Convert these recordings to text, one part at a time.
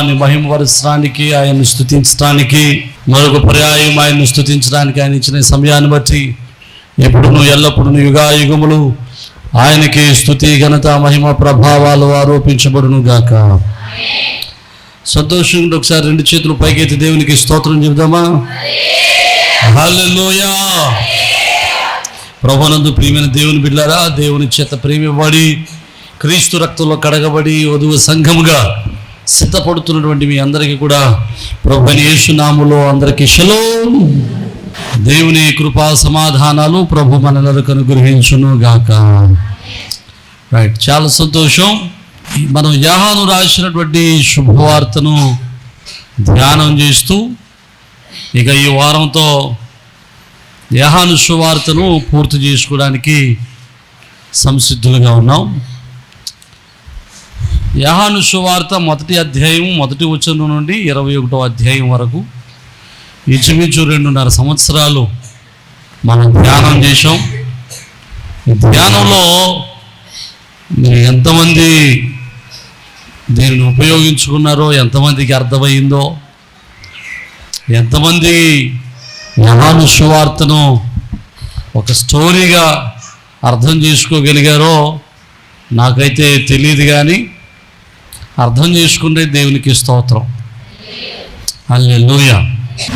నామాన్ని మహిమపరచడానికి ఆయన్ని స్థుతించడానికి మరొక పర్యాయం ఆయన్ని స్థుతించడానికి ఆయన ఇచ్చిన సమయాన్ని బట్టి ఎప్పుడును ఎల్లప్పుడును యుగాయుగములు ఆయనకి స్థుతి ఘనత మహిమ ప్రభావాలు ఆరోపించబడును గాక. సంతోషంగా ఒకసారి రెండు చేతులు పైకెత్తి దేవునికి స్తోత్రం చెబుదామా? హల్లెలూయా! ప్రభునందు ప్రియమైన దేవుని బిడ్డారా దేవుని చేత ప్రేమివ్వబడి క్రీస్తు రక్తంలో కడగబడి వధువు సంఘముగా సిద్ధపడుతున్నటువంటి మీ అందరికీ కూడా ప్రభు యేసునాములో అందరికీ షలో దేవుని కృపా సమాధానాలు ప్రభు మనలకు అనుగ్రహించును గాక. రైట్ చాలా సంతోషం. మనం యాహాను రాసినటువంటి శుభవార్తను ధ్యానం చేస్తూ ఇక ఈ వారంతో యహాను శుభవార్తను పూర్తి చేసుకోవడానికి సంసిద్ధులుగా ఉన్నాం. యహాను సువార్త మొదటి అధ్యాయం మొదటి వచనం నుండి ఇరవై ఒకటో అధ్యాయం వరకు ఇంచుమించు రెండున్నర సంవత్సరాలు మనం ధ్యానం చేసాం ధ్యానంలో ఎంతమంది దీనిని ఉపయోగించుకున్నారో ఎంతమందికి అర్థమైందో ఎంతమంది యహాను సువార్తను ఒక స్టోరీగా అర్థం చేసుకోగలిగారో నాకైతే తెలియదు కానీ అర్థం చేసుకుంటే దేవునికి స్తోత్రం. అల్లెలుయ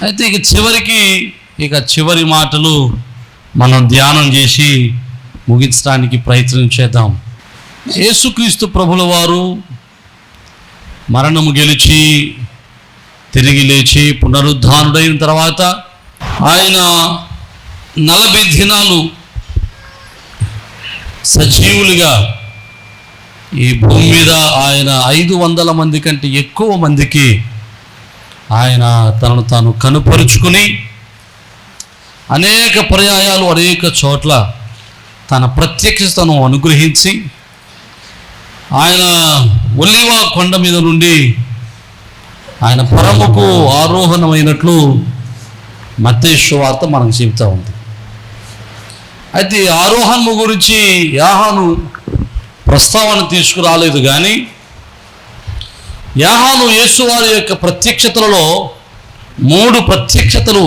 అయితే ఇక చివరికి ఇక చివరి మాటలు మనం ధ్యానం చేసి ముగించడానికి ప్రయత్నం చేద్దాం. యేసుక్రీస్తు ప్రభుల వారు మరణము గెలిచి తిరిగి లేచి పునరుద్ధానుడైన తర్వాత ఆయన నలభై దినాలు సజీవులుగా ఈ భూమి మీద ఆయన ఐదు వందల మంది కంటే ఎక్కువ మందికి ఆయన తనను తాను కనుపరుచుకుని అనేక పర్యాయాలు అనేక చోట్ల తన ప్రత్యక్షతను అనుగ్రహించి ఆయన ఒల్లివ కొండ మీద నుండి ఆయన పరముకు ఆరోహణమైనట్లు మత్తేశ్వ వార్త మనకు చెబుతూ ఉంది. అయితే ఆరోహణము గురించి యాహాను ప్రస్తావన తీసుకురాలేదు కానీ యాహాను యేసువారి యొక్క ప్రత్యక్షతలలో మూడు ప్రత్యక్షతలు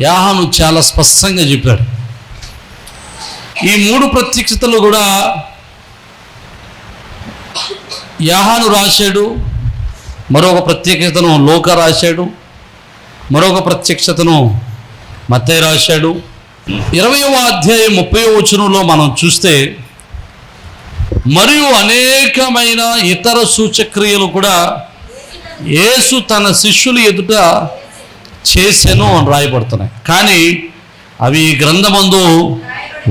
యాహాను చాలా స్పష్టంగా చెప్పాడు. ఈ మూడు ప్రత్యక్షతలు కూడా యాహాను రాశాడు మరొక ప్రత్యక్షతను లోక రాశాడు మరొక ప్రత్యక్షతను మత్తయ్య రాశాడు. ఇరవయో అధ్యాయం ముప్పై వచనంలో మనం చూస్తే మరియు అనేకమైన ఇతర సూచక్రియలు కూడా యేసు తన శిష్యులు ఎదుట చేశాను అని రాయబడుతున్నాయి. కానీ అవి ఈ గ్రంథమందు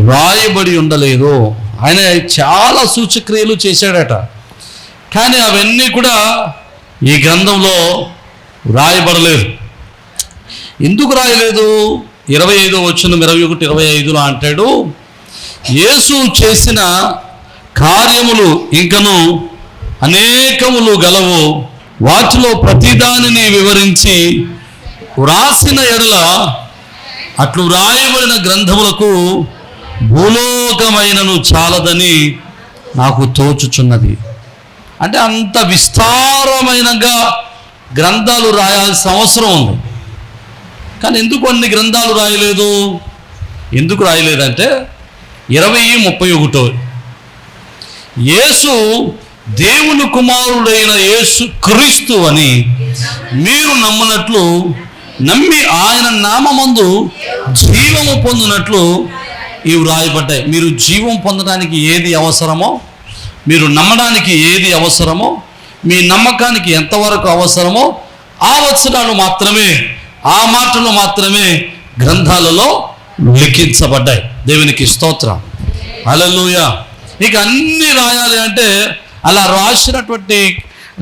రాయబడి ఉండలేదు. ఆయన చాలా సూచక్రియలు చేశాడట. కానీ అవన్నీ కూడా ఈ గ్రంథంలో రాయబడలేదు. ఎందుకు రాయలేదు? ఇరవై ఐదో వచ్చిన ఇరవై ఒకటి ఇరవై ఐదులో అంటాడు యేసు చేసిన కార్యములు ఇంకను అనేకములు గలవు. వాటిలో ప్రతిదానిని వివరించి వ్రాసిన ఎడల అట్లు వ్రాయబడిన గ్రంథములకు భూలోకమైనను చాలదని నాకు తోచుచున్నది. అంటే అంత విస్తారమైనగా గ్రంథాలు రాయాల్సిన అవసరం ఉంది. కానీ ఎందుకు అన్ని గ్రంథాలు రాయలేదు? ఎందుకు రాయలేదంటే ఇరవై ముప్పై ఒకటో యేసు దేవుని కుమారుడైన యేసు క్రీస్తు అని మీరు నమ్మనట్లు నమ్మి ఆయన నామందు జీవము పొందినట్లు ఇవి రాయబడ్డాయి మీరు జీవం పొందడానికి ఏది అవసరమో మీరు నమ్మడానికి ఏది అవసరమో మీ నమ్మకానికి ఎంతవరకు అవసరమో ఆ వచనాలు మాత్రమే ఆ మాటలు మాత్రమే గ్రంథాలలో లిఖించబడ్డాయి. దేవునికి స్తోత్రం. అలలుయా నీకు అన్ని రాయాలి అంటే అలా రాసినటువంటి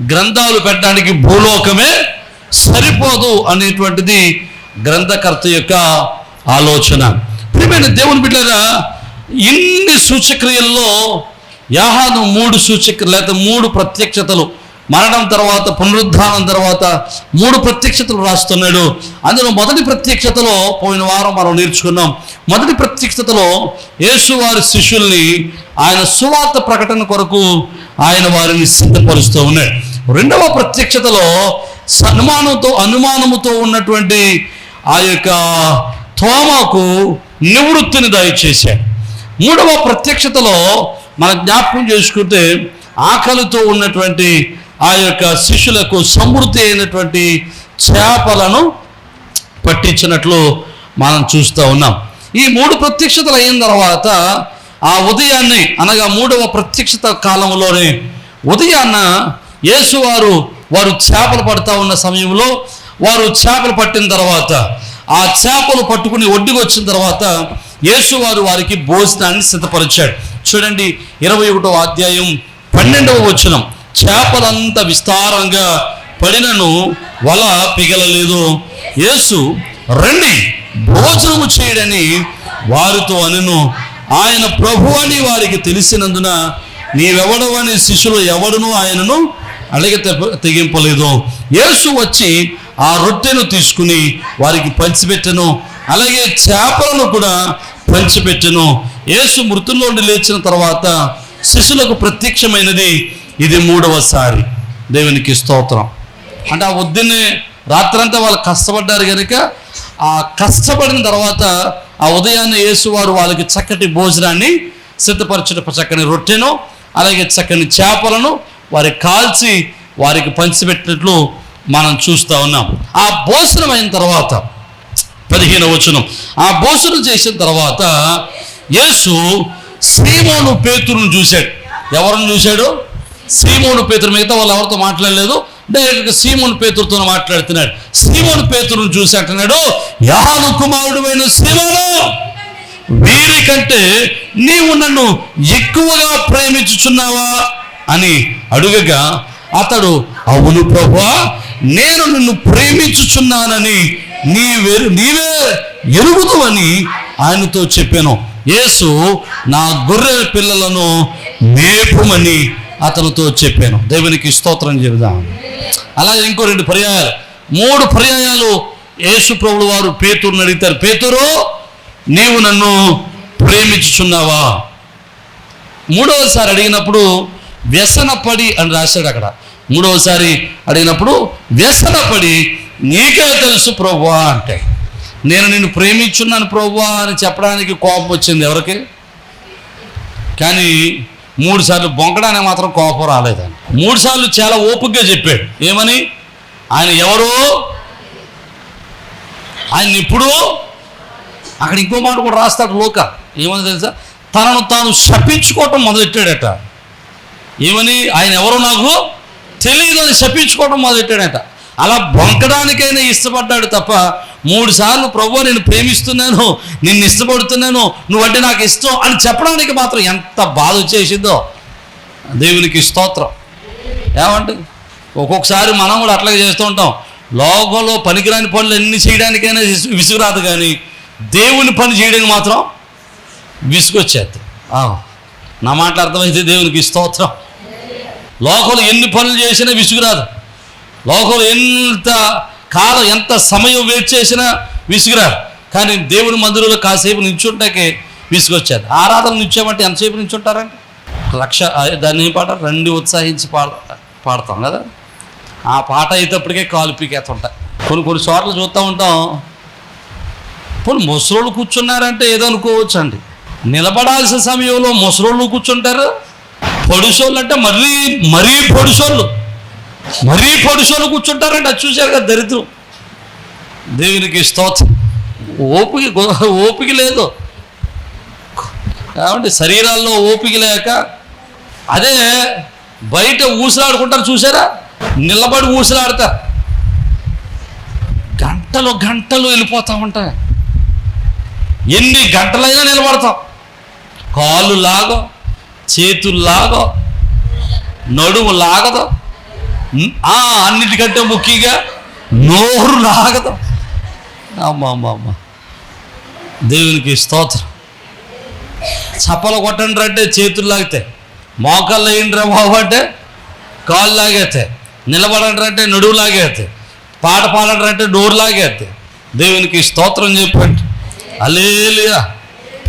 గ్రంథాలు పెట్టడానికి భూలోకమే సరిపోదు అనేటువంటిది గ్రంథకర్త యొక్క ఆలోచన. ప్రియమైన దేవుని బిడ్డరా ఇన్ని సూచక్రియల్లో యాహాను మూడు సూచక లేదా మూడు ప్రత్యక్షతలు మరణం తర్వాత పునరుద్ధానం తర్వాత మూడు ప్రత్యక్షతలు రాస్తున్నాడు. అందులో మొదటి ప్రత్యక్షతలో పోయిన వారం మనం నేర్చుకున్నాం. మొదటి ప్రత్యక్షతలో యేసు వారి శిష్యుల్ని ఆయన సువార్త ప్రకటన కొరకు ఆయన వారిని సిద్ధపరుస్తూ ఉన్నాడు. రెండవ ప్రత్యక్షతలో సన్మానంతో అనుమానముతో ఉన్నటువంటి ఆ యొక్క తోమకు నివృత్తిని దయచేశాడు. మూడవ ప్రత్యక్షతలో మన జ్ఞాపకం చేసుకుంటే ఆకలితో ఉన్నటువంటి ఆ యొక్క శిష్యులకు సమృద్ధి అయినటువంటి చేపలను పట్టించినట్లు మనం చూస్తూ ఉన్నాం. ఈ మూడు ప్రత్యక్షతలు అయిన తర్వాత ఆ ఉదయాన్నే అనగా మూడవ ప్రత్యక్షత కాలంలోనే ఉదయాన్న యేసువారు వారు చేపలు పడతా ఉన్న సమయంలో వారు చేపలు పట్టిన తర్వాత ఆ చేపలు పట్టుకుని ఒడ్డుకు వచ్చిన తర్వాత యేసువారు వారికి భోజనాన్ని సిద్ధపరిచాడు. చూడండి ఇరవై ఒకటో అధ్యాయం పన్నెండవ వచనం. చేపలంత విస్తారంగా పడినను వల పిగలలేదు. యేసు రండి భోజనము చేయడని వారితో అనును. ఆయన ప్రభు అని వారికి తెలిసినందున నీవెవడవని శిష్యులు ఎవడును ఆయనను అడిగి తెగింపలేదు. యేసు వచ్చి ఆ రొట్టెను తీసుకుని వారికి పంచిపెట్టెను. అలాగే చేపలను కూడా పంచిపెట్టెను. యేసు మృతుల్లోండి లేచిన తర్వాత శిష్యులకు ప్రత్యక్షమైనది. ఇది మూడవసారి దేవునికి స్తోత్రం. అంటే ఆ ఉద్దిన్నే రాత్రంతా వాళ్ళు కష్టపడ్డారు కనుక ఆ కష్టపడిన తర్వాత ఆ ఉదయాన్నే యేసువారు వాళ్ళకి చక్కటి భోజనాన్ని సిద్ధపరచట చక్కని రొట్టెను అలాగే చక్కని చేపలను వారికి కాల్చి వారికి పంచిపెట్టినట్లు మనం చూస్తూ ఉన్నాం. ఆ భోజనం అయిన తర్వాత పదిహేను వచనం. ఆ భోజనం చేసిన తర్వాత యేసు శ్రీమోను పేతురును చూశాడు. ఎవరిని చూశాడు? సీమోను పేతురు మిగతా వాళ్ళు ఎవరితో మాట్లాడలేదు? డైరెక్ట్గా సీమోను పేతురుతో మాట్లాడుతున్నాడు. సీమోను పేతురును చూసి అంటున్నాడు యాను కుమారుడు సీమోను వీరికంటే నీవు నన్ను ఎక్కువగా ప్రేమించుచున్నావా? అని అడుగగా అతడు అవును ప్రభా నేను నిన్ను ప్రేమించుచున్నానని నీవే నీవే ఎరుగుదువని ఆయనతో చెప్పాను. యేసు నా గొర్రె పిల్లలను మేపుమని అతనితో చెప్పాను. దేవునికి స్తోత్రం చెబుదాం. అలాగే ఇంకో రెండు పర్యాయాలు. మూడు పర్యాయాలు యేసు ప్రభుడు వారు పేతురుని అడిగితారు. పేతురు నీవు నన్ను ప్రేమించుచున్నావా? మూడవసారి అడిగినప్పుడు వ్యసనపడి అని రాశాడు అక్కడ. మూడవసారి అడిగినప్పుడు వ్యసనపడి నీకే తెలుసు ప్రభువా అంటే. నేను నిన్ను ప్రేమించున్నాను ప్రభువా అని చెప్పడానికి కోపం వచ్చింది ఎవరికి? కానీ మూడు సార్లు బొంకడానికి మాత్రం కోపం రాలేదండి మూడు సార్లు చాలా ఓపికగా చెప్పాడు. ఏమని? ఆయన ఎవరు? ఆయన ఇప్పుడు అక్కడ ఇంకో మాట కూడా రాస్తాడు లోక. ఏమని తెలుసా? తనను తాను శపించుకోవటం మొదలెట్టాడట. ఏమని? ఆయన ఎవరో నాకు తెలియదు అని శపించుకోవటం మొదలెట్టాడట. అలా బొంకడానికైనా ఇష్టపడ్డాడు తప్ప మూడు సార్లు ప్రభు నేను ప్రేమిస్తున్నాను నిన్ను ఇష్టపడుతున్నాను నువ్వంటే నాకు ఇష్టం అని చెప్పడానికి మాత్రం ఎంత బాధ వచ్చేసిందో. దేవునికి స్తోత్రం. ఏమంటే ఒక్కొక్కసారి మనం కూడా అట్లాగే చేస్తూ ఉంటాం. లోకంలో పనికిరాని పనులు ఎన్ని చేయడానికైనా విసుగురాదు కానీ దేవుని పని చేయడానికి మాత్రం విసుగొచ్చేది. ఆ, నా మాటలు అర్థమైతే దేవునికి స్తోత్రం. లోకంలో ఎన్ని పనులు చేసినా విసుగురాదు. లోకంలో ఎంత కాలం ఎంత సమయం వేట్ చేసినా విసుగురారు. కానీ దేవుని మందిరంలో కాసేపు నిల్చుంటాకే విసుగొచ్చారు. ఆరాధన నిల్చోమంటే ఎంతసేపు నిల్చుంటారండి లక్ష దాన్ని ఏం పాట? రెండు ఉత్సాహించి పాడ పాడతాం కదా? ఆ పాట అయ్యేటప్పటికే కాలు పీకేస్తుంటాయి. కొన్ని కొన్ని చోట్ల చూస్తూ ఉంటాం. పోనీ ముసలోళ్ళు కూర్చున్నారంటే ఏదో అనుకోవచ్చు అండి నిలబడాల్సిన సమయంలో ముసలోళ్ళు కూర్చుంటారు. పొడిసోళ్ళు అంటే మరీ మరీ పొడిసోళ్ళు. మరీ పొడుసోళ్ళు కూర్చుంటారంటే అది చూశారు కదా దరిద్రం. దేవునికి స్తోత్రం. ఓపిక ఓపిక లేదు. కాబట్టి శరీరాల్లో ఓపిక లేక అదే బయట ఊసలాడుకుంటారు చూసారా నిలబడి ఊసలాడతారు గంటలు గంటలు వెళ్ళిపోతా ఉంటాయి. ఎన్ని గంటలైనా నిలబడతాం. కాళ్ళు లాగో చేతులు లాగో నడుము లాగదో ఆ, అన్నిటికంటే ముఖ్యంగా నోరు లాగదు అమ్మా అమ్మ దేవునికి స్తోత్రం. చప్పలు కొట్టండి అంటే చేతులు లాగితే. మోకాళ్ళు వేయండిరా బాబు అంటే కాళ్ళు లాగేస్తే నిలబడండి అంటే నడువు లాగేస్తే పాట పాడండి అంటే డోర్ లాగేస్తే దేవునికి స్తోత్రం చెప్పండి. అలేలియా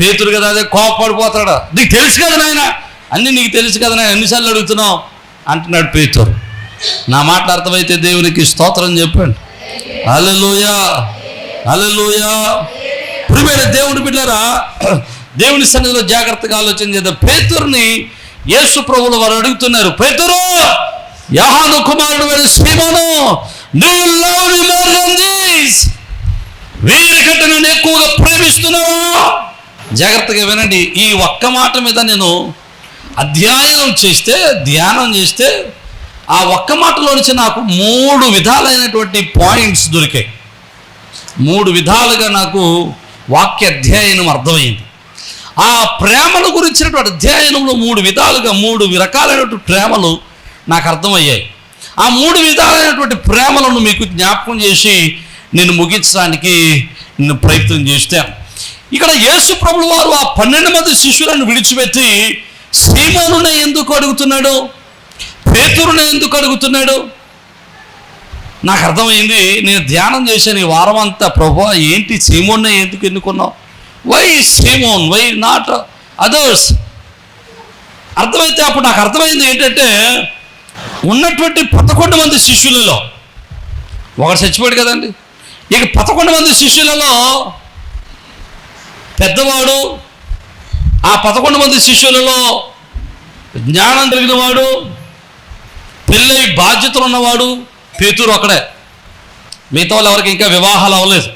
పేతురు కదా అదే కోపడిపోతాడు నీకు తెలుసు కదా నాయన. అన్నీ నీకు తెలుసు కదా నాయన ఎన్నిసార్లు అడుగుతున్నావు? అంటున్నాడు పేతురు. నా మాట అర్థమైతే దేవునికి స్తోత్రం చెప్పండి. అలలుయా అలలుయా ప్రియమైన దేవుని బిడ్డారా దేవుని సన్నిధిలో జాగ్రత్తగా ఆలోచన చేద్దాం. పేతుర్ని యేసు ప్రభులు వారు అడుగుతున్నారు పేతురు యహాను కుమారుడు వెళ్ళి శ్రీమాను నువ్వు లవ్ మీ వీరికంటే నన్ను ఎక్కువగా ప్రేమిస్తున్నావా జాగ్రత్తగా వినండి ఈ ఒక్క మాట మీద నేను అధ్యయనం చేస్తే ధ్యానం చేస్తే ఆ ఒక్క మాటలో నుంచి నాకు మూడు విధాలైనటువంటి పాయింట్స్ దొరికాయి. మూడు విధాలుగా నాకు వాక్య అధ్యయనం అర్థమైంది. ఆ ప్రేమల గురించినటువంటి అధ్యయనంలో మూడు విధాలుగా మూడు రకాలైనటువంటి ప్రేమలు నాకు అర్థమయ్యాయి. ఆ మూడు విధాలైనటువంటి ప్రేమలను మీకు జ్ఞాపకం చేసి నేను ముగించడానికి నేను ప్రయత్నం చేస్తాను ఇక్కడ యేసు ప్రభులు వారు ఆ పన్నెండు మంది శిష్యులను విడిచిపెట్టి శ్రీమోనుని ఎందుకు అడుగుతున్నాడు? పేతురుని ఎందుకు అడుగుతున్నాడు? నాకు అర్థమైంది నేను ధ్యానం చేశాను ఈ వారం అంతా. ప్రభా ఏంటి సీమోన్నే ఎందుకు ఎన్నుకున్నావు? Why Simon why not others అర్థమైతే అప్పుడు నాకు అర్థమైంది ఏంటంటే ఉన్నటువంటి పదకొండు మంది శిష్యులలో ఒకరు చచ్చిపోయాడు కదండి. ఇక పదకొండు మంది శిష్యులలో పెద్దవాడు ఆ పదకొండు మంది శిష్యులలో జ్ఞానం కలిగిన వాడు పెళ్ళై బాధ్యతలు ఉన్నవాడు పేతురు అక్కడే. మిగతా వాళ్ళు ఎవరికి ఇంకా వివాహాలు అవ్వలేదు.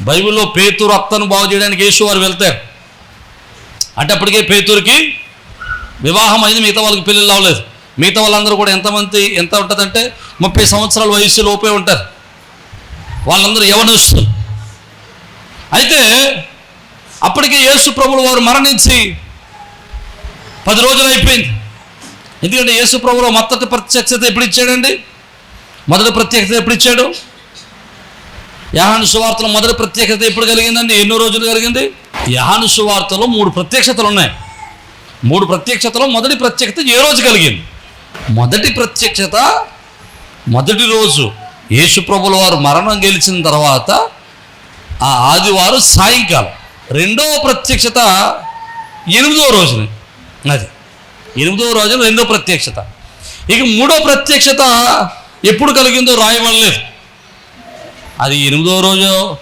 బైబిల్లో పేతురు అత్తను బాగు చేయడానికి యేసు వారు వెళ్తారు. అంటే అప్పటికే పేతురికి వివాహం అయింది మిగతా వాళ్ళకి పెళ్ళిళ్ళు అవ్వలేదు. మిగతా వాళ్ళందరూ కూడా ఎంతమంది ఎంత ఉంటుందంటే ముప్పై సంవత్సరాల వయసు లోపే ఉంటారు. వాళ్ళందరూ యవనస్తులు. అయితే అప్పటికే యేసు ప్రభులు వారు మరణించి పది రోజులు అయిపోయింది. ఎందుకంటే యేసు ప్రభువు మొదటి ప్రత్యక్షత ఎప్పుడు ఇచ్చాడండి? మొదటి ప్రత్యక్షత ఎప్పుడు ఇచ్చాడు? యహాను సువార్తలో మొదటి ప్రత్యక్షత ఎప్పుడు కలిగిందండి? ఎన్నో రోజులు కలిగింది? యహాను సువార్తలో మూడు ప్రత్యక్షతలు ఉన్నాయి. మూడు ప్రత్యక్షతలో మొదటి ప్రత్యక్షత ఏ రోజు కలిగింది? మొదటి ప్రత్యక్షత మొదటి రోజు. యేసు ప్రభుల వారు మరణం గెలిచిన తర్వాత ఆ ఆదివారం సాయంకాలం. రెండవ ప్రత్యక్షత ఎనిమిదవ రోజున. అది. ఎనిమిదవ రోజున రెండో ప్రత్యక్షత. ఇక మూడో ప్రత్యక్షత ఎప్పుడు కలిగిందో రాయబడలేదు అది ఎనిమిదో రోజో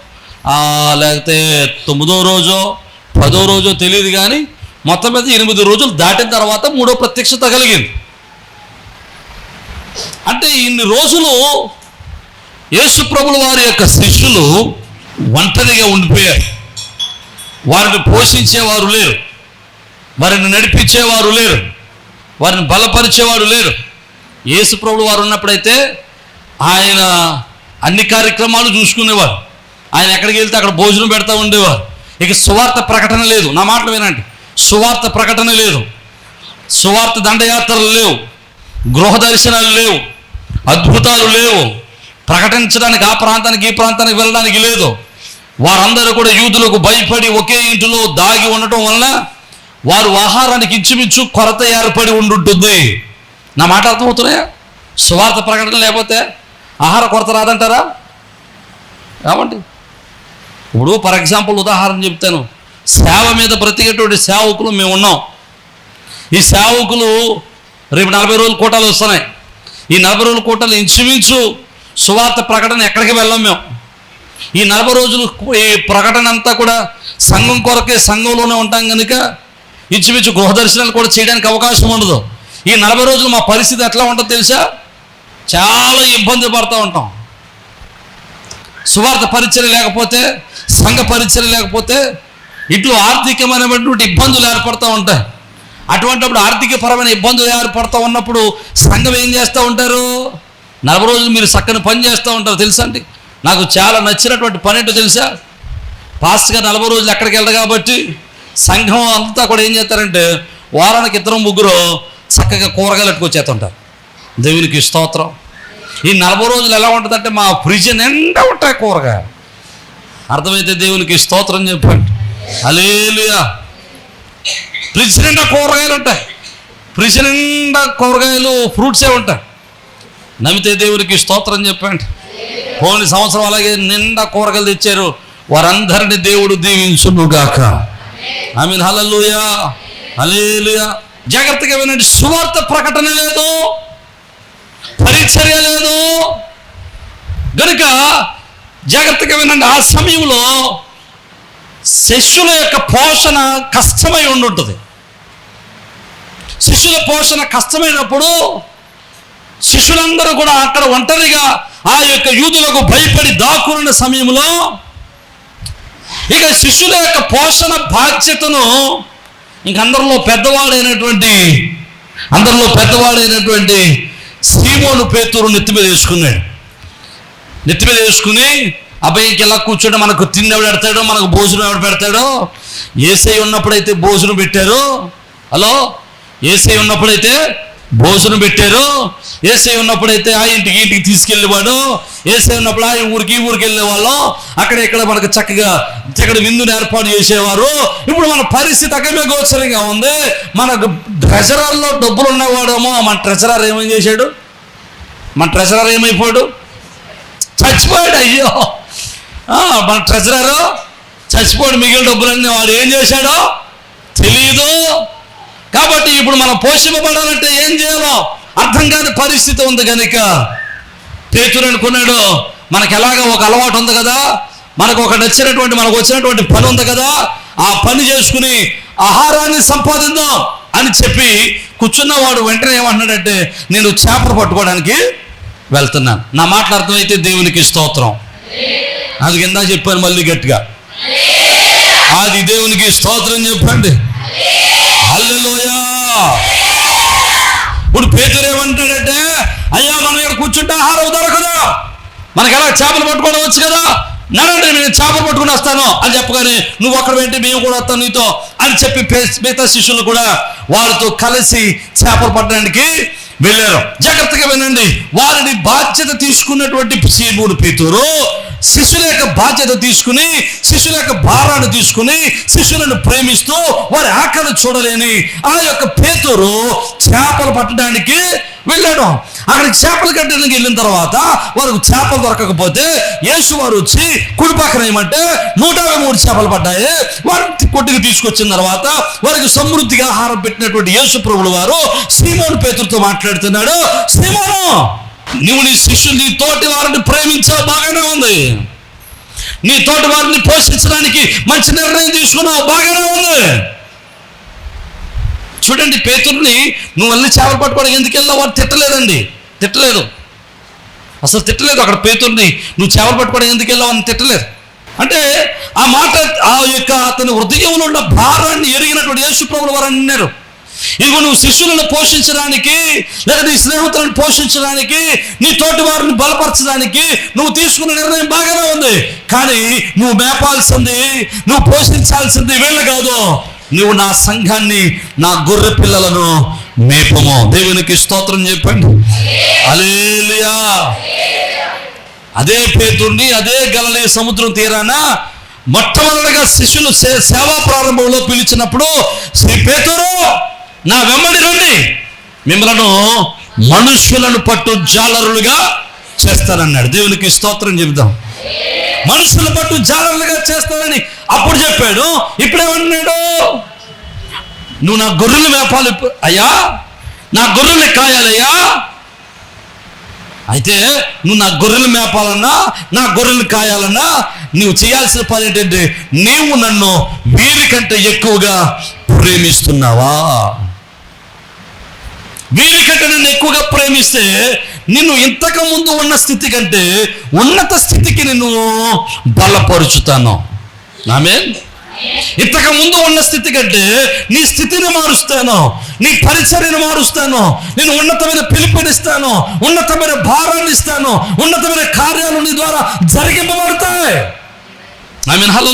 లేకపోతే తొమ్మిదో రోజో పదో రోజో తెలియదు కానీ మొత్తం మీద ఎనిమిది రోజులు దాటిన తర్వాత మూడో ప్రత్యక్షత కలిగింది. అంటే ఇన్ని రోజులు యేసుప్రభుల వారి యొక్క శిష్యులు ఒంటరిగా ఉండిపోయారు. వారిని పోషించేవారు లేరు. వారిని నడిపించేవారు లేరు. వారిని బలపరిచేవారు లేరు. యేసుప్రభుడు వారు ఉన్నప్పుడైతే ఆయన అన్ని కార్యక్రమాలు చూసుకునేవారు. ఆయన ఎక్కడికి వెళ్తే అక్కడ భోజనం పెడతా ఉండేవారు. ఇక సువార్త ప్రకటన లేదు. నా మాటలు వినండి. సువార్త ప్రకటన లేదు. సువార్త దండయాత్రలు లేవు. గృహ దర్శనాలు లేవు. అద్భుతాలు లేవు. ప్రకటించడానికి ఆ ప్రాంతానికి ఈ ప్రాంతానికి వెళ్ళడానికి లేదు. వారందరూ కూడా యూదులకు భయపడి ఒకే ఇంటిలో దాగి ఉండటం వలన వారు ఆహారానికి ఇంచుమించు కొరత ఏర్పడి ఉండుంటుంది. నా మాట అర్థమవుతున్నాయా? సువార్త ప్రకటన లేకపోతే ఆహార కొరత రాదంటారా? ఏమండి? ఇప్పుడు ఫర్ ఎగ్జాంపుల్ ఉదాహరణ చెప్తాను. సేవ మీద బ్రతికేటువంటి సేవకులు మేము ఉన్నాం. ఈ సేవకులు రేపు నలభై రోజుల కోటాలు వస్తున్నాయి. ఈ నలభై రోజుల కోటాలు ఇంచుమించు సువార్త ప్రకటన ఎక్కడికి వెళ్ళాం మేము? ఈ నలభై రోజులు ఈ ప్రకటన అంతా కూడా సంఘం కొరకే సంఘంలోనే ఉంటాం కనుక ఇంచుమించు గృహ దర్శనాలు కూడా చేయడానికి అవకాశం ఉండదు. ఈ నలభై రోజులు మా పరిస్థితి ఎట్లా ఉంటుందో తెలుసా? చాలా ఇబ్బంది పడుతూ ఉంటాం. సువార్త పరిచయం లేకపోతే సంఘ పరిచయం లేకపోతే ఇట్లు ఆర్థికమైనటువంటి ఇబ్బందులు ఏర్పడుతూ ఉంటాయి. అటువంటిప్పుడు ఆర్థికపరమైన ఇబ్బందులు ఏర్పడుతూ ఉన్నప్పుడు సంఘం ఏం చేస్తూ ఉంటారు? నలభై రోజులు మీరు చక్కని పని చేస్తూ ఉంటారు తెలుసా అండి? నాకు చాలా నచ్చినటువంటి పని ఏంటో తెలుసా? పాస్ట్గా నలభై రోజులు ఎక్కడికి వెళ్ళరు కాబట్టి సంఘం అంతా కూడా ఏం చేస్తారంటే వారానికి ఇద్దరు ముగ్గురు చక్కగా కూరగాయలు ఎట్టుకొచ్చేస్తుంటారు దేవునికి స్తోత్రం. ఈ నలభై రోజులు ఎలా ఉంటుందంటే మా ఫ్రిడ్జ్ నిండా ఉంటాయి కూరగాయలు. అర్థమైతే దేవునికి స్తోత్రం చెప్పండి. అలేలుయా ఫ్రిడ్జ్ నిండా కూరగాయలు ఉంటాయి. ఫ్రిడ్జ్ నిండా కూరగాయలు ఫ్రూట్సే ఉంటాయి. నమ్మితే దేవునికి స్తోత్రం చెప్పండి. పోని సంవత్సరం అలాగే నిండా కూరగాయలు తెచ్చారు. వారందరిని దేవుడు దీవించునుగాక. ఐ మీన్ హలలుయా హలేలుయా జాగ్రత్తగా వినండి. సువార్త ప్రకటన లేదు. పరిచర్య లేదు. గనుక జాగ్రత్తగా వినండి. ఆ సమయంలో శిష్యుల యొక్క పోషణ కష్టమై ఉండుంటుంది. శిష్యుల పోషణ కష్టమైనప్పుడు శిష్యులందరూ కూడా అక్కడ ఒంటరిగా ఆ యొక్క యూదులకు భయపడి దాక్కున్న సమయంలో ఇక శిష్యుల యొక్క పోషణ బాధ్యతను ఇంక అందరిలో పెద్దవాడైనటువంటి అందరిలో పెద్దవాడైనటువంటి సీమోను పేతురు నెత్తి మీద వేసుకున్నాడు నెత్తి మీద వేసుకుని అబ్బాయికి ఎలా కూర్చోండి మనకు తిండి ఎవడు పెడతాడో మనకు భోజనం ఎవడు పెడతాడో? ఏసై ఉన్నప్పుడైతే భోజనం పెట్టారు. హలో? ఏసై ఉన్నప్పుడైతే భోజనం పెట్టారు. ఏసై ఉన్నప్పుడైతే ఆ ఇంటికి ఇంటికి తీసుకెళ్ళేవాడు ఏసై ఉన్నప్పుడు? ఊరికి ఈ ఊరికి వెళ్ళేవాళ్ళం. అక్కడ ఇక్కడ మనకు చక్కగా చక్కటి విందుని ఏర్పాటు చేసేవారు. ఇప్పుడు మన పరిస్థితి అక్కడే గోచరంగా ఉంది. మనకు ట్రెజరర్లో డబ్బులు ఉన్నవాడేమో మన ట్రెజరర్ ఏమేం చేశాడు? మన ట్రెజరర్ ఏమైపోయాడు? చచ్చిపోయాడు అయ్యో. మన ట్రెజరర్ చచ్చిపోయాడు మిగిలిన డబ్బులన్నీ వాడు ఏం చేశాడో తెలియదు కాబట్టి ఇప్పుడు మనం పోషింపబడాలంటే ఏం చేయాలో అర్థం కాని పరిస్థితి ఉంది కనుక పేతురు అనుకున్నాడు మనకు ఎలాగ ఒక అలవాటు ఉంది కదా మనకు ఒక నచ్చినటువంటి మనకు వచ్చినటువంటి పని ఉంది కదా ఆ పని చేసుకుని ఆహారాన్ని సంపాదిద్దాం అని చెప్పి కూర్చున్నవాడు వెంటనే ఏమంటున్నాడంటే నేను చేపలు పట్టుకోవడానికి వెళ్తున్నాను. నా మాటలు అర్థమైతే దేవునికి స్తోత్రం. అది కింద చెప్పాను మళ్ళీ గట్టిగా. అది దేవునికి స్తోత్రం చెప్పండి. హల్లెలూయా. ఇప్పుడు పేదరు ఏమంటాడంటే అయ్యా మనం ఇక్కడ కూర్చుంటే ఆహారం దొరకదు. మనకి ఎలా చేపలు పట్టుకోవడం వచ్చు కదా? నడండి నేను చేపలు పట్టుకుని వస్తాను అని చెప్పగానే నువ్వు అక్కడ వెంటే మేము కూడా వస్తాను నీతో అని చెప్పి పే- మిగతా శిష్యులు కూడా వాళ్ళతో కలిసి చేపలు పట్టడానికి వెళ్ళారు. జాగ్రత్తగా వినండి వారిని బాధ్యత తీసుకున్నటువంటి సీముడు పేతురు శిష్యుల యొక్క బాధ్యత తీసుకుని శిష్యుల యొక్క భారాన్ని తీసుకుని శిష్యులను ప్రేమిస్తూ వారి ఆకలి చూడలేని ఆ యొక్క పేతురు చేపలు పట్టడానికి వెళ్ళాడు. అక్కడ చేపలు కట్టడానికి వెళ్ళిన తర్వాత వారికి చేపలు దొరకకపోతే యేసు వారు వచ్చి కుడి పక్కన ఏమంటే నూట యాభై మూడు చేపలు పడ్డాయి. వారిని కొట్టుకు తీసుకొచ్చిన తర్వాత వారికి సమృద్ధిగా ఆహారం పెట్టినటువంటి యేసు ప్రభులు వారు శ్రీమోను పేతులతో మాట్లాడుతున్నాడు. శ్రీమోను నువ్వు నీ శిష్యులు నీ తోటి వారిని ప్రేమించావు బాగానే ఉంది. నీ తోటి వారిని పోషించడానికి మంచి నిర్ణయం తీసుకున్నావు బాగానే ఉంది. చూడండి పేతుర్ని నువ్వు మళ్ళీ చేపలు పట్టుకోవడం ఎందుకు వెళ్ళావు వాడు తిట్టలేదండి. తిట్టలేదు. అసలు తిట్టలేదు అక్కడ పేతుర్ని. నువ్వు చేపలు పట్టుకోవడం ఎందుకు వెళ్ళావు అని తిట్టలేదు. అంటే ఆ మాట ఆ యొక్క అతని హృదయంలో ఉన్న భారాన్ని ఎరిగినటువంటి యేసు ప్రభుల వారు అన్నారు. ఇదిగో నువ్వు శిష్యులను పోషించడానికి లేదా నీ స్నేహితులను పోషించడానికి నీ తోటి వారిని బలపరచడానికి నువ్వు తీసుకున్న నిర్ణయం బాగానే ఉంది. కానీ నువ్వు మేపాల్సింది నువ్వు పోషించాల్సింది వీళ్ళు కాదు. నువ్వు నా సంఘాన్ని నా గొర్రె పిల్లలను మేపము. దేవునికి స్తోత్రం చెప్పండి. అలేలియా అదే పేతుర్ని అదే గలలే సముద్రం తీరాన మొట్టమొదటిగా శిష్యులు సే- సేవా ప్రారంభంలో పిలిచినప్పుడు శ్రీ పేతురు నా వెంబడి రండి. మిమ్మలను మనుషులను పట్టు జాలరులుగా చేస్తానన్నాడు. దేవునికి స్తోత్రం చెబుదాం. మనుషుల పట్టు జాలరులుగా చేస్తానని అప్పుడు చెప్పాడు. ఇప్పుడేమన్నాడు నువ్వు నా గొర్రెలు మేపాలి అయ్యా నా గొర్రెల్ని కాయాలయ్యా. అయితే నువ్వు నా గొర్రెలు మేపాలన్నా నా గొర్రెలు కాయాలన్నా నువ్వు చేయాల్సిన పని ఏంటంటే నీవు నన్ను వీరికంటే ఎక్కువగా ప్రేమిస్తున్నావా? వీరికంటే నన్ను ఎక్కువగా ప్రేమిస్తే నిన్ను ఇంతకు ముందు ఉన్న స్థితి కంటే ఉన్నత స్థితికి నిన్ను బలపరుచుతాను. ఆమె ఇంతకు ముందు ఉన్న స్థితి కంటే నీ స్థితిని మారుస్తాను నీ పరిచర్యను మారుస్తాను నేను ఉన్నతమైన పిలుపునిస్తాను ఉన్నతమైన భారాన్ని ఇస్తాను ఉన్నతమైన కార్యాలు నీ ద్వారా జరిగింపబడతాయి. ఐ మీన్ హలో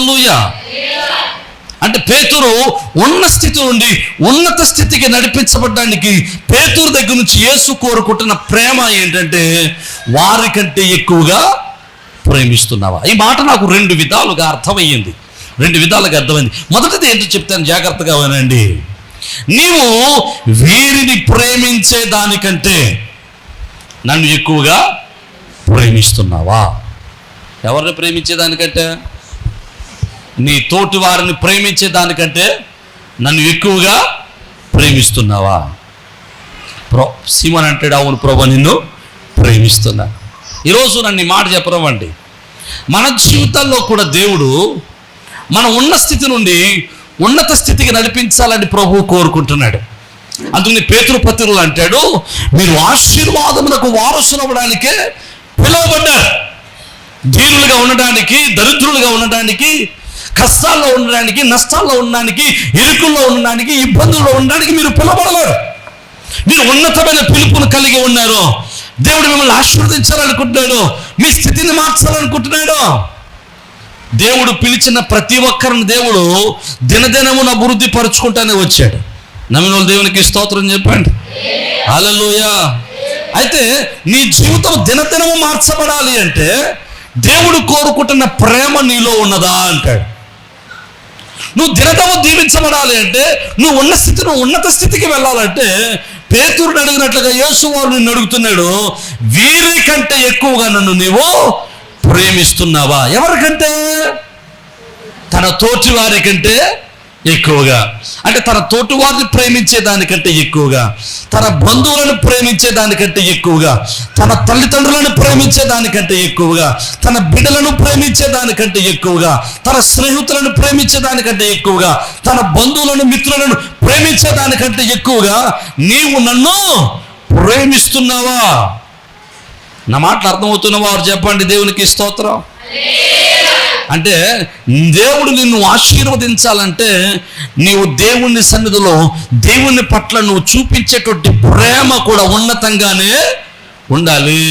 అంటే పేతురు ఉన్న స్థితి నుండి ఉన్నత స్థితికి నడిపించబడడానికి పేతురు దగ్గర నుంచి యేసు కోరుకుంటున్న ప్రేమ ఏంటంటే వారికంటే ఎక్కువగా ప్రేమిస్తున్నావా? ఈ మాట నాకు రెండు విధాలుగా అర్థమయ్యింది. రెండు విధాలుగా అర్థమైంది. మొదటిది ఏంటో చెప్తాను జాగ్రత్తగా వినండి. నీవు వీరిని ప్రేమించే దానికంటే నన్ను ఎక్కువగా ప్రేమిస్తున్నావా? ఎవరిని ప్రేమించే దానికంటే? నీ తోటి వారిని ప్రేమించే దానికంటే నన్ను ఎక్కువగా ప్రేమిస్తున్నావా? ప్రో సీమన్ అంటాడు అవును ప్రభు నిన్ను ప్రేమిస్తున్నాను ఈరోజు నన్ను మాట చెప్పరవండి మన జీవితాల్లో కూడా దేవుడు మనం ఉన్న స్థితి నుండి ఉన్నత స్థితికి నడిపించాలని ప్రభువు కోరుకుంటున్నాడు. అందుకని పేతురు అంటాడు మీరు ఆశీర్వాదములకు వారసులవ్వడానికే పిలువబడ్డారు. దీనులుగా ఉండడానికి దరిద్రులుగా ఉండడానికి కష్టాల్లో ఉండడానికి నష్టాల్లో ఉండడానికి ఇరుకుల్లో ఉండడానికి ఇబ్బందుల్లో ఉండడానికి మీరు పిలవబడలేరు. మీరు ఉన్నతమైన పిలుపును కలిగి ఉన్నారు. దేవుడు మిమ్మల్ని ఆశీర్వదించాలనుకుంటున్నాడు. మీ స్థితిని మార్చాలనుకుంటున్నాడు. దేవుడు పిలిచిన ప్రతి ఒక్కరిని దేవుడు దినదినమున అభివృద్ధి పరుచుకుంటానే వచ్చాడు. నమ్మిన దేవునికి స్తోత్రం చెప్పండి. హల్లెలూయ. అయితే నీ జీవితం దినదినము మార్చబడాలి అంటే దేవుడు కోరుకుంటున్న ప్రేమ నీలో ఉన్నదా అంటాడు. నువ్వు దినదము దీవించబడాలి అంటే నువ్వు ఉన్న స్థితి నువ్వు ఉన్నత స్థితికి వెళ్ళాలంటే పేతురుని అడిగినట్లుగా యేసు వారు నిన్ను అడుగుతున్నాడు వీరి కంటే ఎక్కువగా నన్ను నీవు ప్రేమిస్తున్నావా? ఎవరికంటే? తన తోటి వారి కంటే ఎక్కువగా. అంటే తన తోటి వారిని ప్రేమించే దానికంటే ఎక్కువగా. తన బంధువులను ప్రేమించే దానికంటే ఎక్కువగా. తన తల్లిదండ్రులను ప్రేమించే దానికంటే ఎక్కువగా. తన బిడ్డలను ప్రేమించే దానికంటే ఎక్కువగా. తన స్నేహితులను ప్రేమించే దానికంటే ఎక్కువగా. తన బంధువులను మిత్రులను ప్రేమించే దానికంటే ఎక్కువగా. నీవు నన్ను ప్రేమిస్తున్నావా? నా మాటలు అర్థమవుతున్న వారు చెప్పండి దేవునికి స్తోత్రం. అంటే దేవుడు నిన్ను ఆశీర్వదించాలంటే నీవు దేవుని సన్నిధిలో దేవుని పట్ల నువ్వు చూపించేటువంటి ప్రేమ కూడా ఉన్నతంగానే ఉండాలి.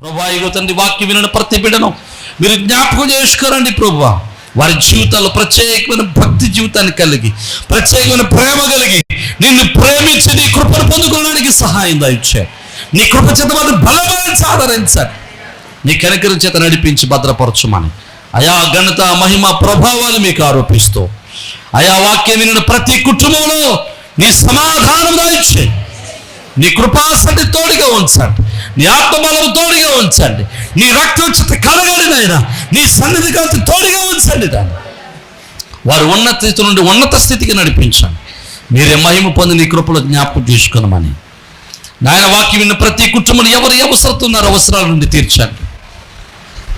ప్రభా ఇగో తండ్రి వాక్యం వినని ప్రతి బిడ్డను మీరు జ్ఞాపకం చేసుకోరండి ప్రభా. వారి జీవితాల్లో ప్రత్యేకమైన భక్తి జీవితాన్ని కలిగి ప్రత్యేకమైన ప్రేమ కలిగి నిన్ను ప్రేమించి నీ కృపను పొందుకోవడానికి సహాయం దాయిచ్చారు నీ కృప చేత వారిని బలపరిచి ఆదరించాలి నీ కనికరం చేత నడిపించి భద్రపరచుమని. అయా ఘనత మహిమ ప్రభావాలు మీకు ఆరోపిస్తూ అయా వాక్యం వినిన ప్రతి కుటుంబంలో నీ సమాధానం దాయిచ్చే నీ కృపాసంటి తోడుగా ఉంచండి. నీ ఆత్మబలం తోడుగా ఉంచండి. నీ రక్తం చేత కడగండి నాయన. నీ సన్నిధి కాంతి తోడుగా ఉంచండి దాన్ని వారు ఉన్నత స్థితి నుండి ఉన్నత స్థితికి నడిపించండి. మీరే మహిమ పొంది నీ కృపలో జ్ఞాపకం చేసుకున్నామని నాయన వాక్యం విన్న ప్రతి కుటుంబం ఎవరు అవసరతున్నారు అవసరాల నుండి తీర్చండి.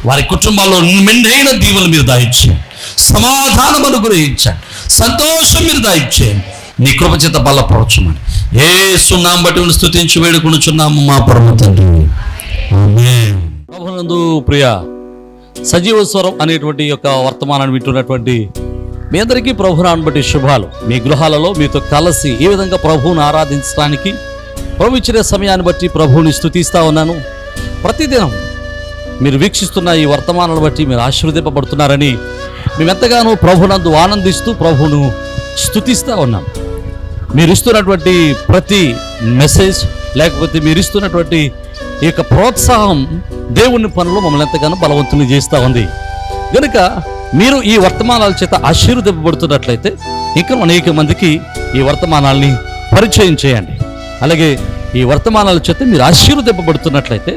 వారి కుటుంబాల్లో మెండైన దీవులు మీరు దాయిచ్చేయండి సమాధానం అనుగ్రహించండి. సంతోషం మీరు దాయించేయండి నీ కృపచేత చేత ఏ సున్నాం బట్టి స్థుతించి వేడుకొనుచున్నాము మా పరమ తండ్రి. ఆమె ప్రభునందు ప్రియ సజీవ స్వరం అనేటువంటి యొక్క వర్తమానాన్ని వింటున్నటువంటి మీ అందరికీ ప్రభునాన్ని బట్టి శుభాలు. మీ గృహాలలో మీతో కలిసి ఏ విధంగా ప్రభువును ఆరాధించడానికి ప్రభు ఇచ్చిన సమయాన్ని బట్టి ప్రభువుని స్థుతిస్తా ఉన్నాను. ప్రతిదినం మీరు వీక్షిస్తున్న ఈ వర్తమానాలను బట్టి మీరు ఆశీర్వదింపబడుతున్నారని మేమెంతగానో ప్రభునందు ఆనందిస్తూ ప్రభువును స్థుతిస్తూ ఉన్నాం. మీరు ఇస్తున్నటువంటి ప్రతి మెసేజ్ లేకపోతే మీరు ఇస్తున్నటువంటి ఈ యొక్క ప్రోత్సాహం దేవుని పనులు మమ్మల్ని ఎంతగానో బలవంతుని చేస్తూ ఉంది. కనుక మీరు ఈ వర్తమానాల చేత ఆశీర్వదింపబడుతున్నట్లయితే ఇంకా అనేక మందికి ఈ వర్తమానాల్ని పరిచయం చేయండి. అలాగే ఈ వర్తమానాల చేత మీరు ఆశీర్వదింపబడుతున్నట్లయితే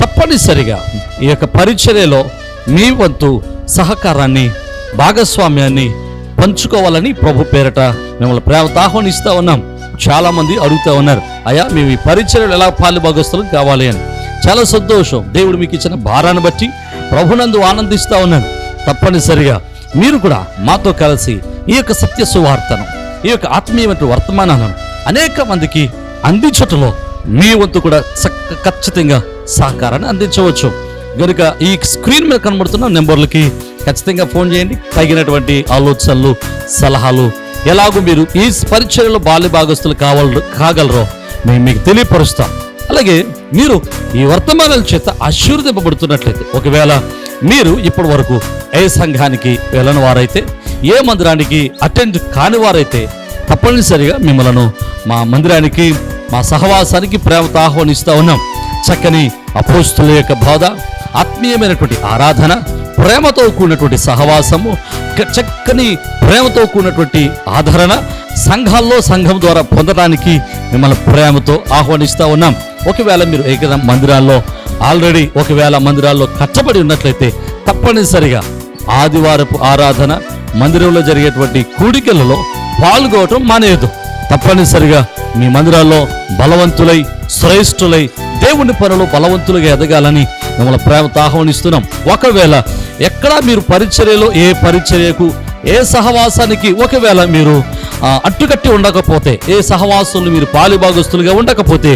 తప్పనిసరిగా ఈ యొక్క పరిచర్యలో మీ వంతు సహకారాన్ని భాగస్వామ్యాన్ని పంచుకోవాలని ప్రభు పేరట మిమ్మల్ని ప్రేమతో ఆహ్వానిస్తూ ఉన్నాం. చాలామంది అడుగుతూ ఉన్నారు అయ్యా మేము ఈ పరిచర్యలు ఎలా పాలు భాగస్థలం కావాలి అని. చాలా సంతోషం. దేవుడు మీకు ఇచ్చిన భారాన్ని బట్టి ప్రభునందు ఆనందిస్తూ ఉన్నాను తప్పనిసరిగా మీరు కూడా మాతో కలిసి ఈ యొక్క సత్య సువార్తను ఈ యొక్క ఆత్మీయమైన వర్తమానాలను అనేక మందికి అందించటంలో మీ వంతు కూడా చక్క ఖచ్చితంగా సహకారాన్ని అందించవచ్చు. కనుక ఈ స్క్రీన్ మీద కనబడుతున్న నెంబర్లకి ఖచ్చితంగా ఫోన్ చేయండి. తగినటువంటి ఆలోచనలు సలహాలు ఎలాగో మీరు ఈ పరిచయలో బాల్య భాగస్తులు కావాల కాగలరో మేము మీకు తెలియపరుస్తాం. అలాగే మీరు ఈ వర్తమానాల చేత ఆశీర్వదింపబడుతున్నట్లయితే ఒకవేళ మీరు ఇప్పటి వరకు ఏ సంఘానికి వెళ్ళని వారైతే ఏ మందిరానికి అటెండ్ కాని వారైతే తప్పనిసరిగా మిమ్మలను మా మందిరానికి మా సహవాసానికి ప్రేమతో ఆహ్వానిస్తూ ఉన్నాం. చక్కని అపోస్తుల యొక్క బోధ ఆత్మీయమైనటువంటి ఆరాధన ప్రేమతో కూడినటువంటి సహవాసము చక్కని ప్రేమతో కూడినటువంటి ఆదరణ సంఘాల్లో సంఘం ద్వారా పొందడానికి మిమ్మల్ని ప్రేమతో ఆహ్వానిస్తూ ఉన్నాం. ఒకవేళ మీరు ఏకదా మందిరాల్లో ఆల్రెడీ ఒకవేళ మందిరాల్లో కట్టబడి ఉన్నట్లయితే తప్పనిసరిగా ఆదివారపు ఆరాధన మందిరంలో జరిగేటువంటి కూడికలలో పాల్గొవటం మానేయదు. తప్పనిసరిగా మీ మందిరాల్లో బలవంతులై శ్రేష్ఠులై దేవుని పనులు బలవంతులుగా ఎదగాలని మిమ్మల్ని ప్రేమతో ఆహ్వానిస్తున్నాం. ఒకవేళ ఎక్కడా మీరు పరిచర్యలో ఏ పరిచర్యకు ఏ సహవాసానికి ఒకవేళ మీరు అట్టుకట్టి ఉండకపోతే ఏ సహవాసులు మీరు పాలిభాగస్తులుగా ఉండకపోతే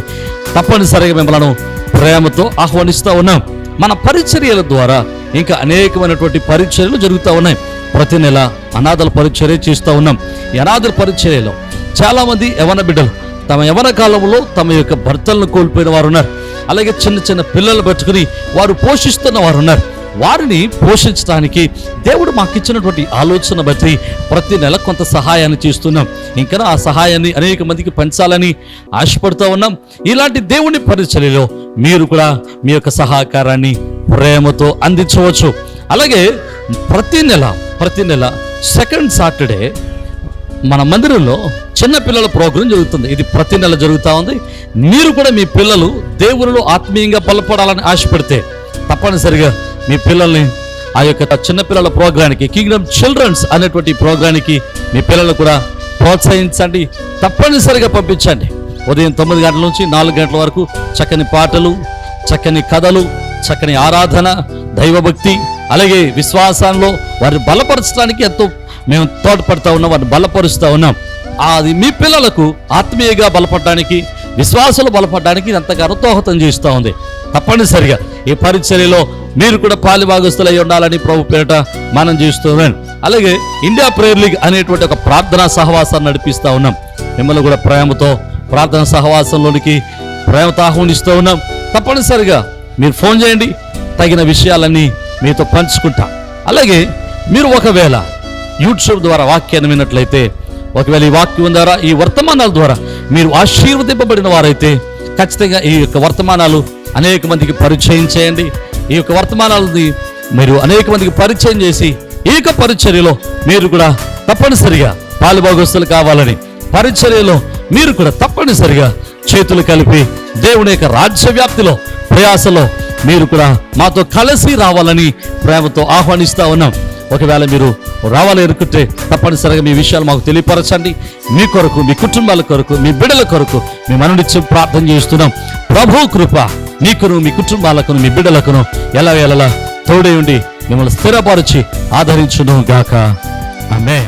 తప్పనిసరిగా మిమ్మల్ని ప్రేమతో ఆహ్వానిస్తూ ఉన్నాం. మన పరిచర్యల ద్వారా ఇంకా అనేకమైనటువంటి పరిచర్యలు జరుగుతూ ఉన్నాయి. ప్రతి నెల అనాథల పరిచర్య చేస్తూ ఉన్నాం. ఈ అనాథల పరిచర్యలో చాలామంది యవన బిడ్డలు తమ యవన కాలంలో తమ యొక్క భర్తలను కోల్పోయిన వారు ఉన్నారు అలాగే చిన్న చిన్న పిల్లలు పెట్టుకుని వారు పోషిస్తున్న వారు ఉన్నారు వారిని పోషించడానికి దేవుడు మాకు ఇచ్చినటువంటి ఆలోచన బట్టి ప్రతి నెల కొంత సహాయాన్ని చేస్తున్నాం. ఇంకా ఆ సహాయాన్ని అనేక మందికి పంచాలని ఆశపడుతూ ఉన్నాం. ఇలాంటి దేవుని పరిచర్యలో మీరు కూడా మీ యొక్క సహకారాన్ని ప్రేమతో అందించవచ్చు. అలాగే ప్రతి నెల ప్రతి నెల సెకండ్ సాటర్డే మన మందిరంలో చిన్న పిల్లల ప్రోగ్రాం జరుగుతుంది. ఇది ప్రతి నెల జరుగుతూ ఉంది. మీరు కూడా మీ పిల్లలు దేవునిలో ఆత్మీయంగా బలపడాలని ఆశపడితే తప్పనిసరిగా మీ పిల్లల్ని ఆ యొక్క చిన్న పిల్లల ప్రోగ్రానికి కింగ్డమ్ చిల్డ్రన్స్ అనేటువంటి ప్రోగ్రానికి మీ పిల్లలు కూడా ప్రోత్సహించండి. తప్పనిసరిగా పంపించండి. ఉదయం తొమ్మిది గంటల నుంచి నాలుగు గంటల వరకు చక్కని పాటలు చక్కని కథలు చక్కని ఆరాధన దైవభక్తి అలాగే విశ్వాసంలో వారిని బలపరచడానికి ఎంతో మేము తోడ్పడతా ఉన్నాం వారిని బలపరుస్తూ ఉన్నాం. అది మీ పిల్లలకు ఆత్మీయంగా బలపడడానికి విశ్వాసాలు బలపడడానికి ఎంతగా ఎంతగానో దోహదం చేస్తూ ఉంది. తప్పనిసరిగా ఈ పరిచర్యలో మీరు కూడా పాలిభాగస్తులై ఉండాలని ప్రభు పేరిట మనం చేస్తున్నాం అలాగే ఇండియా ప్రేయర్ లీగ్ అనేటువంటి ఒక ప్రార్థనా సహవాసాన్ని నడిపిస్తూ ఉన్నాం. మిమ్మల్ని కూడా ప్రేమతో ప్రార్థన సహవాసంలోనికి ప్రేమతో ఆహ్వానిస్తూ ఉన్నాం. తప్పనిసరిగా మీరు ఫోన్ చేయండి. తగిన విషయాలన్నీ మీతో పంచుకుంటా. అలాగే మీరు ఒకవేళ యూట్యూబ్ ద్వారా వాక్యాన్ని విన్నట్లయితే ఒకవేళ ఈ వాక్యం ద్వారా ఈ వర్తమానాల ద్వారా మీరు ఆశీర్వదింపబడిన వారైతే ఖచ్చితంగా ఈ యొక్క వర్తమానాలు అనేక మందికి పరిచయం చేయండి. ఈ యొక్క వర్తమానాలని మీరు అనేక మందికి పరిచయం చేసి ఈ యొక్క పరిచర్యలో మీరు కూడా తప్పనిసరిగా పాలుభాగస్తులు కావాలని పరిచర్యలో మీరు కూడా తప్పనిసరిగా చేతులు కలిపి దేవుని యొక్క రాజ్య వ్యాప్తిలో ప్రయాసలో మీరు కూడా మాతో కలిసి రావాలని ప్రేమతో ఆహ్వానిస్తా ఉన్నాం. ఒకవేళ మీరు రావాలి అనుకుంటే తప్పనిసరిగా మీ విషయాలు మాకు తెలియపరచండి. మీ కొరకు మీ కుటుంబాల కొరకు మీ బిడ్డల కొరకు మీ మననిచ్చి ప్రార్థన చేస్తున్నాం. ప్రభు కృప మీకును మీ కుటుంబాలకును మీ బిడ్డలకును ఎలా ఎలా తోడే ఉండి మిమ్మల్ని స్థిరపరిచి ఆదరించును గాక. ఆమె